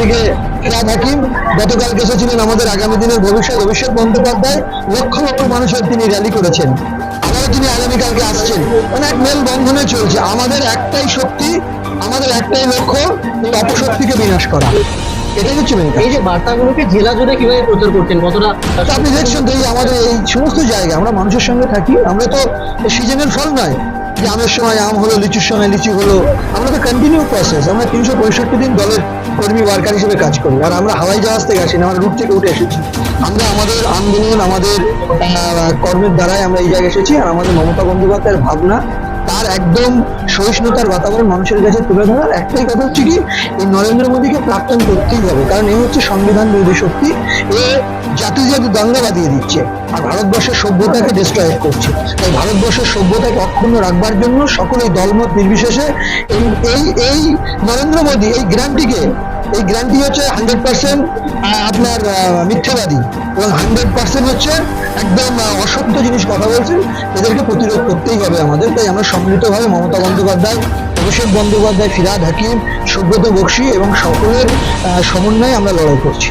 দিকে ফিরাদ হাকিম গতকালকে এসেছিলেন আমাদের আগামী দিনের ভবিষ্যৎ অভিষেক বন্দ্যোপাধ্যায়। লক্ষ লক্ষ মানুষের তিনি র্যালি করেছেন। আবারও তিনি আগামীকালকে আসছেন। মানে এক মেল বন্ধনে চলছে। আমাদের একটাই শক্তি আমাদের একটাই লক্ষ্য এই অপশক্তিকে বিনাশ করা। এটাই হচ্ছে কাজ। এই যে বার্তাগুলোকে জেলা জুড়ে কীভাবে প্রচার করছেন কতটা তা আপনি দেখছেন তো এই আমাদের এই সমস্ত জায়গায় আমরা মানুষের সঙ্গে থাকি আমরা তো সিজনের ফল নয়। যে আমের সময় আম হলো, লিচুর সময় লিচু হলো। আমরা তো কন্টিনিউ প্রসেস আমরা তিনশো পঁয়ষট্টি দিন দলের কর্মী ওয়ার্কার হিসেবে কাজ করি। আর আমরা হাওয়াই জাহাজ থেকে আসি না, আমরা রুট থেকে উঠে এসেছি। আমরা আমাদের আন্দোলন, আমাদের কর্মের দ্বারাই আমরা এই জায়গায় এসেছি। আর আমাদের মমতা বন্দ্যোপাধ্যায়ের ভাবনা তার একদম সহিষ্ণুতার বাতাবরণ মানুষের কাছে তুলে ধরার একটাই কথা হচ্ছে কি, এই নরেন্দ্র মোদীকে প্রাক্তন করতেই হবে। কারণ এই হচ্ছে সংবিধান বিরোধী শক্তি। এ জাতি জাতি দাঙ্গা বাঁধিয়ে দিচ্ছে আর ভারতবর্ষের সভ্যতাকে ডিস্ট্রয় করছে। তাই ভারতবর্ষের সভ্যতাকে অক্ষুণ্ণ রাখবার জন্য সকলেই দলমত নির্বিশেষে এই এই নরেন্দ্র মোদী এই গ্রান্টিকে এই গ্রান্টি হচ্ছে হান্ড্রেড পার্সেন্ট আপনার মিথ্যাবাদী। এবং হান্ড্রেড পার্সেন্ট হচ্ছে একদম অসত্য জিনিস কথা বলছেন, এদেরকে প্রতিরোধ করতেই হবে আমাদের। তাই আমরা সম্মিলিতভাবে মমতা বন্দ্যোপাধ্যায়, অভিষেক বন্দ্যোপাধ্যায়, ফিরাদ হাকিম, সুব্রত বক্সি এবং সকলের সমন্বয়ে আমরা লড়াই করছি।